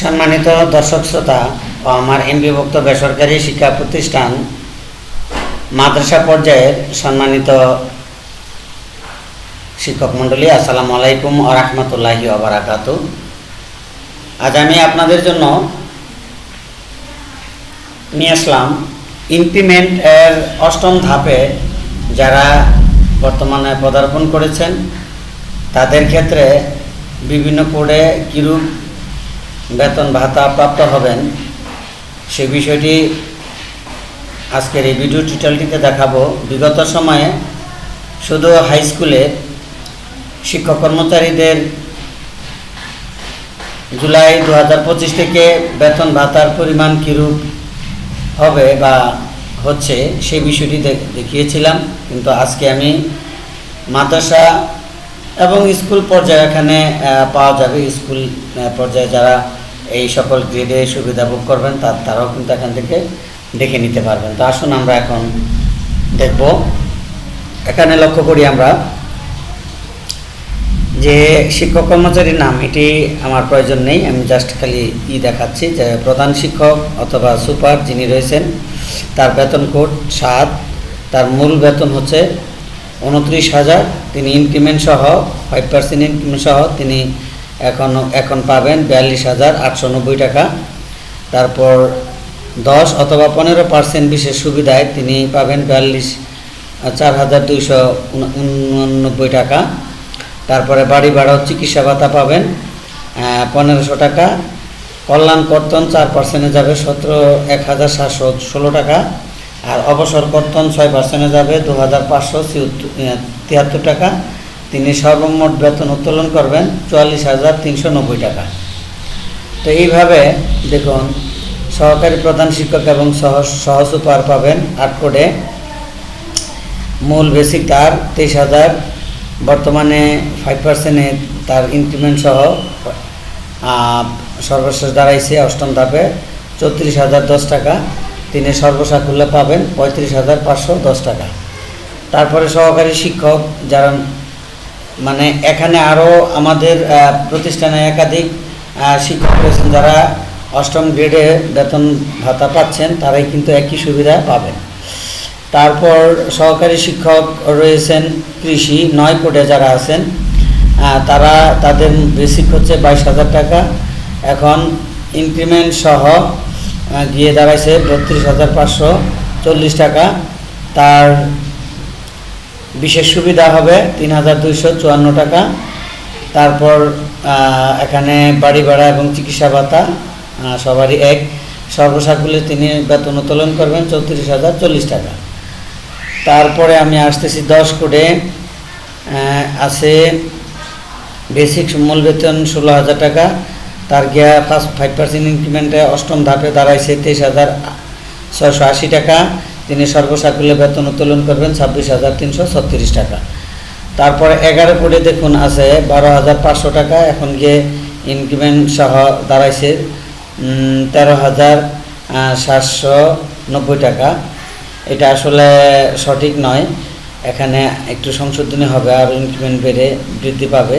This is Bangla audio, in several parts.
সম্মানিত দর্শক শ্রোতা ও আমার এমবিভুক্ত বেসরকারি শিক্ষা প্রতিষ্ঠান মাদ্রাসা পর্যায়ের সম্মানিত শিক্ষক মণ্ডলী, আসসালামু আলাইকুম ও রহমতুল্লাহি ওবরাকাতু আজ আমি আপনাদের জন্য নিয়ে আসলাম ইমপ্লিমেন্ট এর অষ্টম ধাপে যারা বর্তমানে পদার্পণ করেছেন, তাদের ক্ষেত্রে বিভিন্ন কোডে কিরূপ বেতন ভাতা প্রাপ্ত হবেন, সে বিষয়টি আজকের এই ভিডিও টিউটোরিয়ালটিতে দেখাবো। বিগত সময়ে শুধু হাই স্কুলে শিক্ষক কর্মচারীদের জুলাই দু হাজার পঁচিশ থেকে বেতন ভাতার পরিমাণ কীরূপ হবে বা হচ্ছে সেই বিষয়টি দেখ- দেখিয়েছিলাম। কিন্তু আজকে আমি মাদ্রাসা এবং স্কুল পর্যায়ে এখানে পাওয়া যাবে স্কুল পর্যায়ে যারা এই সকল গ্রেডে সুবিধা ভোগ করবেন, তার, তারাও কিন্তু এখান থেকে দেখে নিতে পারবেন। তো আসুন আমরা এখন দেখব। এখানে লক্ষ্য করি আমরা যে শিক্ষক কর্মচারীর নাম, এটি আমার প্রয়োজন নেই, আমি জাস্ট খালি ই দেখাচ্ছি যে প্রধান শিক্ষক অথবা সুপার যিনি রয়েছেন, তার বেতন কোড সাত, তার মূল বেতন হচ্ছে উনত্রিশ হাজার তিনি ইনক্রিমেন্ট সহ ফাইভ পার্সেন্ট ইনক্রিমেন্ট সহ তিনি এখন এখন পাবেন বিয়াল্লিশ হাজার আটশো নব্বই টাকা। তারপর দশ অথবা পনেরো পার্সেন্ট বিশেষ সুবিধায় তিনি পাবেন বিয়াল্লিশ চার হাজার দুইশো উননব্বই টাকা। তারপরে বাড়ি ভাড়া চিকিৎসা ভাতা পাবেন পনেরোশো টাকা। কল্যাণ কর্তন চার পার্সেন্টে যাবে সতেরো, এক হাজার সাতশো ষোলো টাকা। আর অবসর কর্তন ছয় পার্সেন্টে যাবে দু হাজার পাঁচশো তিয়াত্তর টাকা। তিনি সর্বমোট বেতন উত্তোলন করবেন চুয়াল্লিশ হাজার তিনশো নব্বই টাকা। তো এইভাবে দেখুন, সহকারী প্রধান শিক্ষক এবং সহ সহ সুপার পাবেন আট কোডে। মূল বেসিক তার তেইশ হাজার, বর্তমানে ফাইভ পার্সেন্টে তার ইনক্রিমেন্ট সহ সর্বশেষ দাঁড়াইছে অষ্টম ধাপে, চৌত্রিশ হাজার দশ টাকা। তিনি সর্বসাকুল্যে পাবেন পঁয়ত্রিশ হাজার পাঁচশো দশ টাকা। তারপরে সহকারী শিক্ষক যারা মানে এখানে আরও আমাদের প্রতিষ্ঠানে একাধিক শিক্ষক রয়েছেন যারা অষ্টম গ্রেডে বেতন ভাতা পাচ্ছেন, তারাই কিন্তু একই সুবিধা পাবেন। তারপর সহকারী শিক্ষক রয়েছেন কৃষি, নয় কোটে যারা আছেন তারা তাদের বেসিক হচ্ছে বাইশ হাজার টাকা। এখন ইনক্রিমেন্ট সহ গিয়ে দাঁড়াইছে বত্রিশ হাজার পাঁচশো চল্লিশ টাকা। তার বিশেষ সুবিধা হবে তিন হাজার দুইশো চুয়ান্ন টাকা। তারপর এখানে বাড়ি ভাড়া এবং চিকিৎসা ভাতা সবারই এক। সর্বসাকুল্যে তিনি বেতন উত্তোলন করবেন চৌত্রিশ হাজার চল্লিশ টাকা। তারপরে আমি আসতেছি দশ কোটে আছে বেসিক মূল বেতন ষোলো হাজার টাকা। তার গিয়া ফার্স্ট ফাইভ পার্সেন্ট ইনক্রিমেন্টে অষ্টম ধাপে দাঁড়াইছে তেইশ হাজার ছয়শো আশি টাকা। তিনি সর্বসাকুল্যে বেতন উত্তোলন করবেন ছাব্বিশ হাজার তিনশো ছত্রিশ টাকা। তারপরে এগারো কোটি দেখুন আছে, বারো হাজার পাঁচশো টাকা। এখন গিয়ে ইনক্রিমেন্ট সহ দাঁড়াইছে তেরো হাজার সাতশো নব্বই টাকা। এটা আসলে সঠিক নয়। এখানে একটু সংশোধনী হবে আর ইনক্রিমেন্ট বেড়ে বৃদ্ধি পাবে।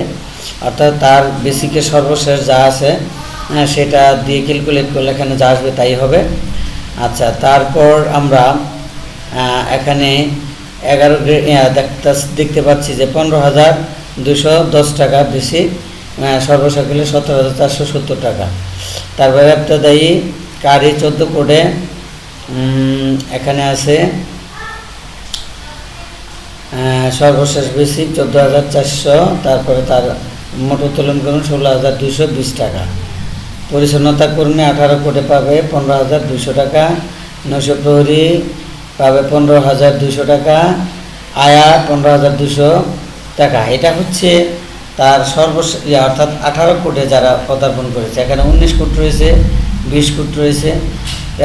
অর্থাৎ তার বেসিকের সর্বশেষ যা আছে আহ, সেটা দিয়ে ক্যালকুলেট করলে এখানে যা আসবে তাই হবে। আচ্ছা তারপর আমরা এখানে এগারো দেখতে- পাচ্ছি যে পনেরো হাজার দুশো দশ টাকা বেশি সর্বসাকুলে সতেরো হাজার চারশো সত্তর টাকা। তারপরে ব্যবসাদায়ী কারি চোদ্দ কোডে এখানে আছে সর্বশেষ বেসিক চোদ্দ হাজার চারশো তারপরে তার মোট উত্তোলন করুন ষোলো হাজার দুশো বিশ টাকা। পরিচ্ছন্নতা কর্মী আঠারো কোটে পাবে পনেরো হাজার দুশো টাকা। নশো প্রহরী পাবে পনেরো হাজার দুশো টাকা। আয়া পনেরো হাজার দুশো টাকা। এটা হচ্ছে তার সর্বশেষ ইয়ে অর্থাৎ আঠারো কোটে যারা পদার্পণ করেছে। এখানে উনিশ কোট রয়েছে, বিশ কোট রয়েছে।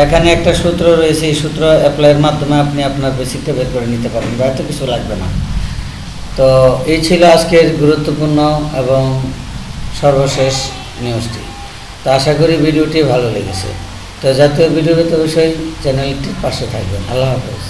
এখানে একটা সূত্র রয়েছে, এই সূত্র অ্যাপ্লাইয়ের মাধ্যমে আপনি আপনার বেসিকটা বের করে নিতে পারবেন বা এত কিছু লাগবে না। তো এই ছিল আজকের গুরুত্বপূর্ণ এবং সর্বশেষ নিউজটি তো আশা করি ভিডিওটি ভালো লেগেছে। তো জাতীয় ভিডিও বিষয় চ্যানেলটির পাশে থাকবেন। আল্লাহ হাফেজ।